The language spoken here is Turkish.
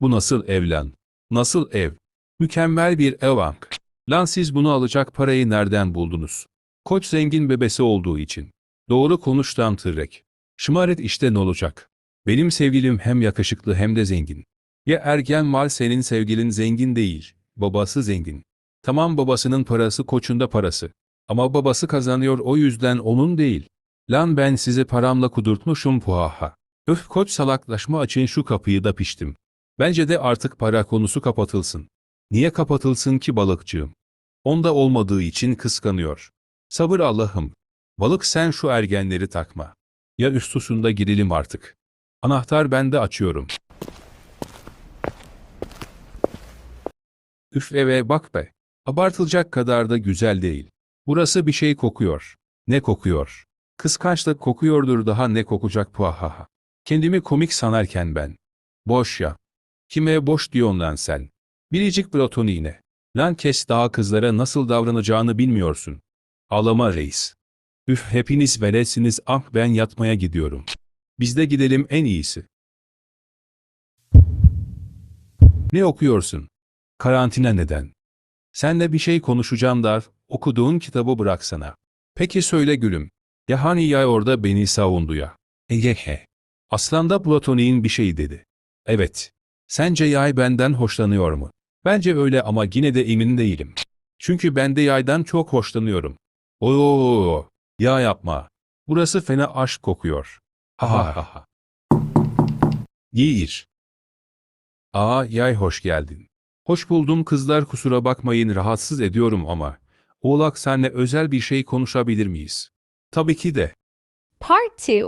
Bu nasıl ev lan? Nasıl ev? Mükemmel bir ev bank. Lan siz bunu alacak parayı nereden buldunuz? Koç zengin bebesi olduğu için. Doğru konuş lan tırrek. Şımaret işte ne olacak? Benim sevgilim hem yakışıklı hem de zengin. Ya ergen mal senin sevgilin zengin değil, babası zengin. Tamam babasının parası koçunda parası. Ama babası kazanıyor o yüzden onun değil. Lan ben sizi paramla kudurtmuşum puhaha. Öf koç salaklaşma açın şu kapıyı da piştim. Bence de artık para konusu kapatılsın. Niye kapatılsın ki balıkçığım? Onda olmadığı için kıskanıyor. Sabır Allah'ım. Balık sen şu ergenleri takma. Ya üst usunda girelim artık. Anahtar bende açıyorum. Üf eve bak be. Abartılacak kadar da güzel değil. Burası bir şey kokuyor. Ne kokuyor? Kıskançlık kokuyordur daha ne kokacak puahaha. Kendimi komik sanarken ben. Boş ya. Kime boş diyorsun lan sen? Biricik Platonine. Lan kes daha kızlara nasıl davranacağını bilmiyorsun. Ağlama reis. Üf hepiniz velesiniz ah ben yatmaya gidiyorum. Biz de gidelim en iyisi. Ne okuyorsun? Karantina neden? Senle bir şey konuşacağım dar, okuduğun kitabı bıraksana. Peki söyle gülüm. Ya hani ya orada beni savundu ya. Egehe. Aslanda Platonik'in bir şey dedi. Evet. Sence yay benden hoşlanıyor mu? Bence öyle ama yine de emin değilim. Çünkü ben de yaydan çok hoşlanıyorum. Oo, ya yapma. Burası fena aşk kokuyor. Ha ha ha ha. Giyir. Aa yay hoş geldin. Hoş buldum kızlar kusura bakmayın rahatsız ediyorum ama. Oğlak senle özel bir şey konuşabilir miyiz? Tabii ki de. Part 2